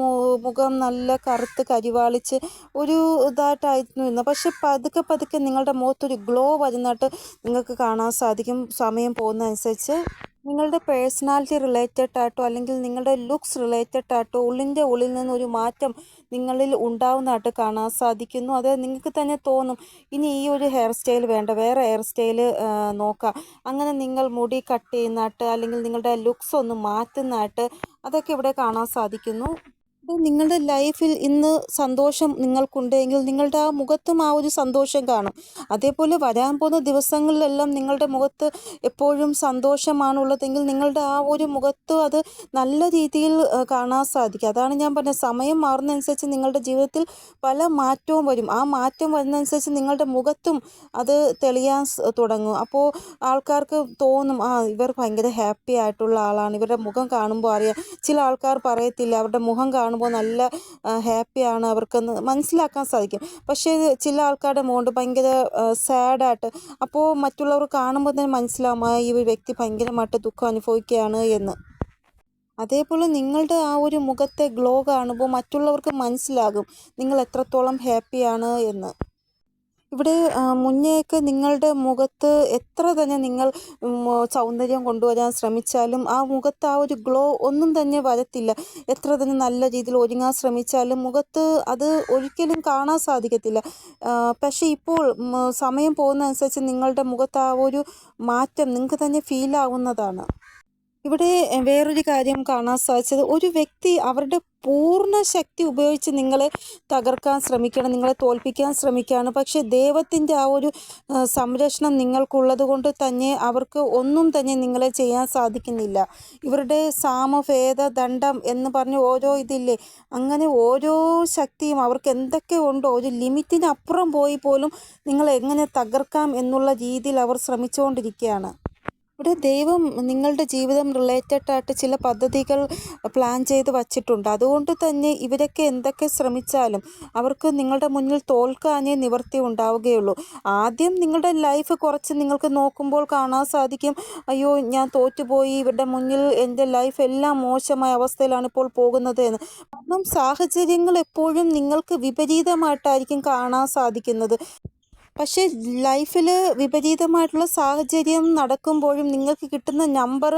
മുഖം നല്ല കറുത്ത് കരിവാളിച്ച് ഒരു ഇതായിട്ടായിരുന്നു ഇരുന്നത് പക്ഷെ പതുക്കെ പതുക്കെ നിങ്ങളുടെ മുഖത്തൊരു ഗ്ലോ വരുന്നതായിട്ട് നിങ്ങൾക്ക് കാണാൻ സാധിക്കും. സമയം പോകുന്നതനുസരിച്ച് നിങ്ങളുടെ പേഴ്സണാലിറ്റി റിലേറ്റഡ് ആയിട്ടോ അല്ലെങ്കിൽ നിങ്ങളുടെ ലുക്സ് റിലേറ്റഡ് ആയിട്ടോ ഉള്ളിന്റെ ഉള്ളിൽ നിന്നൊരു മാറ്റം നിങ്ങളിൽ ഉണ്ടാവുന്നതായിട്ട് കാണാൻ സാധിക്കുന്നു. അത് നിങ്ങൾക്ക് തന്നെ തോന്നും. ഇനി ഈ ഒരു ഹെയർ സ്റ്റൈൽ വേണ്ട. വേറെ ഹെയർ സ്റ്റൈൽ നോക്കാം. അങ്ങനെ നിങ്ങൾ മുടി കട്ട് ചെയ്യുന്നതായിട്ട് അല്ലെങ്കിൽ നിങ്ങളുടെ ലുക്സ് ഒന്ന് മാറ്റുന്നതായിട്ട് അതൊക്കെ ഇവിടെ കാണാൻ സാധിക്കുന്നു. നിങ്ങളുടെ ലൈഫിൽ ഇന്ന് സന്തോഷം നിങ്ങൾക്കുണ്ടെങ്കിൽ നിങ്ങളുടെ ആ മുഖത്തും ആ ഒരു സന്തോഷം കാണും. അതേപോലെ വരാൻ പോകുന്ന ദിവസങ്ങളിലെല്ലാം നിങ്ങളുടെ മുഖത്ത് എപ്പോഴും സന്തോഷമാണുള്ളതെങ്കിൽ നിങ്ങളുടെ ആ ഒരു മുഖത്ത് അത് നല്ല രീതിയിൽ കാണാൻ സാധിക്കും. അതാണ് ഞാൻ പറഞ്ഞത് സമയം മാറുന്നതനുസരിച്ച് നിങ്ങളുടെ ജീവിതത്തിൽ പല മാറ്റവും വരും. ആ മാറ്റം വരുന്നതനുസരിച്ച് നിങ്ങളുടെ മുഖത്തും അത് തെളിയാൻ തുടങ്ങും. അപ്പോൾ ആൾക്കാർക്ക് തോന്നും ആ ഇവർ ഭയങ്കര ഹാപ്പി ആയിട്ടുള്ള ആളാണ്. ഇവരുടെ മുഖം കാണുമ്പോൾ അറിയാം. ചില ആൾക്കാർ പറയത്തില്ല അവരുടെ മുഖം കാണുമ്പോൾ കാണുമ്പോൾ നല്ല ഹാപ്പിയാണ് അവർക്കെന്ന് മനസ്സിലാക്കാൻ സാധിക്കും. പക്ഷേ ചില ആൾക്കാരുടെ മോണ്ട് ഭയങ്കര സാഡായിട്ട് അപ്പോൾ മറ്റുള്ളവർ കാണുമ്പോൾ തന്നെ മനസ്സിലാവും ഈ വ്യക്തി ഭയങ്കരമായിട്ട് ദുഃഖം അനുഭവിക്കുകയാണ് എന്ന്. അതേപോലെ നിങ്ങളുടെ ആ ഒരു മുഖത്തെ ഗ്ലോ കാണുമ്പോൾ മറ്റുള്ളവർക്ക് മനസ്സിലാകും നിങ്ങൾ എത്രത്തോളം ഹാപ്പിയാണ് എന്ന്. ഇവിടെ മുന്നേയൊക്കെ നിങ്ങളുടെ മുഖത്ത് എത്ര തന്നെ നിങ്ങൾ സൗന്ദര്യം കൊണ്ടുവരാൻ ശ്രമിച്ചാലും ആ മുഖത്ത് ആ ഒരു ഗ്ലോ ഒന്നും തന്നെ വരത്തില്ല. എത്ര തന്നെ നല്ല രീതിയിൽ ഒരുങ്ങാൻ ശ്രമിച്ചാലും മുഖത്ത് അത് ഒരിക്കലും കാണാൻ സാധിക്കത്തില്ല. പക്ഷേ ഇപ്പോൾ സമയം പോകുന്ന അനുസരിച്ച് നിങ്ങളുടെ മുഖത്ത് ആ ഒരു മാറ്റം നിങ്ങൾക്ക് തന്നെ ഫീൽ ആവുന്നതാണ്. ഇവിടെ വേറൊരു കാര്യം കാണാൻ സാധിച്ചത്. ഒരു വ്യക്തി അവരുടെ പൂർണ ശക്തി ഉപയോഗിച്ച് നിങ്ങളെ തകർക്കാൻ ശ്രമിക്കണം നിങ്ങളെ തോൽപ്പിക്കാൻ ശ്രമിക്കുകയാണ്. പക്ഷേ ദൈവത്തിന്റെ ആ ഒരു സംരക്ഷണം നിങ്ങൾക്കുള്ളത് കൊണ്ട് തന്നെ അവർക്ക് ഒന്നും തന്നെ നിങ്ങളെ ചെയ്യാൻ സാധിക്കുന്നില്ല. ഇവരുടെ സാമഭേദ ദണ്ഡം എന്ന് പറഞ്ഞ് ഓരോ ഇതില്ലേ അങ്ങനെ ഓരോ ശക്തിയും അവർക്ക് എന്തൊക്കെ ഉണ്ടോ ഒരു ലിമിറ്റിനപ്പുറം പോയി പോലും നിങ്ങളെ എങ്ങനെ തകർക്കാം എന്നുള്ള രീതിയിൽ അവർ ശ്രമിച്ചുകൊണ്ടിരിക്കുകയാണ്. ഇവിടെ ദൈവം നിങ്ങളുടെ ജീവിതം റിലേറ്റഡ് ആയിട്ട് ചില പദ്ധതികൾ പ്ലാൻ ചെയ്ത് വച്ചിട്ടുണ്ട്. അതുകൊണ്ട് തന്നെ ഇവരൊക്കെ എന്തൊക്കെ ശ്രമിച്ചാലും അവർക്ക് നിങ്ങളുടെ മുന്നിൽ തോൽക്കാനേ നിവർത്തി ഉണ്ടാവുകയുള്ളൂ. ആദ്യം നിങ്ങളുടെ ലൈഫ് കുറച്ച് നിങ്ങൾക്ക് നോക്കുമ്പോൾ കാണാൻ സാധിക്കും. അയ്യോ ഞാൻ തോറ്റുപോയി. ഇവരുടെ മുന്നിൽ എന്റെ ലൈഫ് എല്ലാം മോശമായ അവസ്ഥയിലാണ് ഇപ്പോൾ പോകുന്നത് എന്ന്. കാരണം സാഹചര്യങ്ങൾ എപ്പോഴും നിങ്ങൾക്ക് വിപരീതമായിട്ടായിരിക്കും കാണാൻ സാധിക്കുന്നത്. പക്ഷേ ലൈഫിൽ വിപരീതമായിട്ടുള്ള സാഹചര്യം നടക്കുമ്പോഴും നിങ്ങൾക്ക് കിട്ടുന്ന നമ്പർ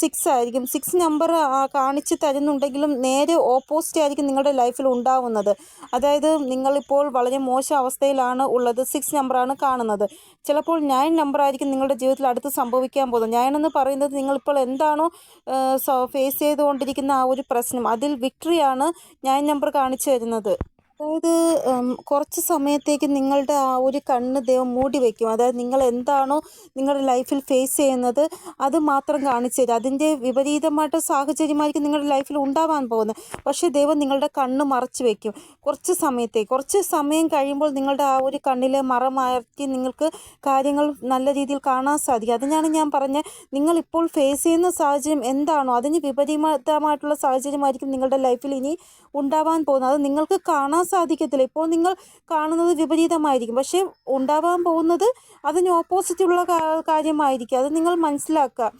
സിക്സ് ആയിരിക്കും. സിക്സ് നമ്പർ കാണിച്ച് തരുന്നുണ്ടെങ്കിലും നേരെ ഓപ്പോസിറ്റ് ആയിരിക്കും നിങ്ങളുടെ ലൈഫിൽ ഉണ്ടാവുന്നത്. അതായത് നിങ്ങളിപ്പോൾ വളരെ മോശം അവസ്ഥയിലാണ് ഉള്ളത് സിക്സ് നമ്പറാണ് കാണുന്നത്. ചിലപ്പോൾ നയൻ നമ്പർ ആയിരിക്കും നിങ്ങളുടെ ജീവിതത്തിൽ അടുത്ത് സംഭവിക്കാൻ പോകുന്നത്. നയൻ എന്ന് പറയുന്നത് നിങ്ങളിപ്പോൾ എന്താണോ ഫേസ് ചെയ്തുകൊണ്ടിരിക്കുന്ന ആ ഒരു പ്രശ്നം. അതിൽ വിക്ടറിയാണ് നയൻ നമ്പർ കാണിച്ചു തരുന്നത്. അതായത് കുറച്ച് സമയത്തേക്ക് നിങ്ങളുടെ ആ ഒരു കണ്ണ് ദൈവം മൂടി വയ്ക്കും അതായത് നിങ്ങൾ എന്താണോ നിങ്ങളുടെ ലൈഫിൽ ഫേസ് ചെയ്യുന്നത് അത് മാത്രം കാണിച്ചു തരും. അതിന്റെ വിപരീതമായിട്ട് സാഹചര്യമായിരിക്കും നിങ്ങളുടെ ലൈഫിൽ ഉണ്ടാവാൻ പോകുന്നത്. പക്ഷേ ദൈവം നിങ്ങളുടെ കണ്ണ് മറച്ചു വയ്ക്കും കുറച്ച് സമയത്തേക്ക് കുറച്ച് സമയം കഴിയുമ്പോൾ നിങ്ങളുടെ ആ ഒരു കണ്ണിലെ മറ മാറ്റി നിങ്ങൾക്ക് കാര്യങ്ങൾ നല്ല രീതിയിൽ കാണാൻ സാധിക്കും. അതിനാണ് ഞാൻ പറഞ്ഞത് നിങ്ങളിപ്പോൾ ഫേസ് ചെയ്യുന്ന സാഹചര്യം എന്താണോ അതിന് വിപരീതമായിട്ടുള്ള സാഹചര്യമായിരിക്കും നിങ്ങളുടെ ലൈഫിൽ ഇനി ഉണ്ടാവാൻ പോകുന്നത്. അത് നിങ്ങൾക്ക് കാണാൻ സാധിക്കത്തില്ല. ഇപ്പോൾ നിങ്ങൾ കാണുന്നത് വിപരീതമായിരിക്കും. പക്ഷേ ഉണ്ടാവാൻ പോകുന്നത് അതിന് ഓപ്പോസിറ്റുള്ള കാര്യമായിരിക്കും. അത് നിങ്ങൾ മനസ്സിലാക്കുക.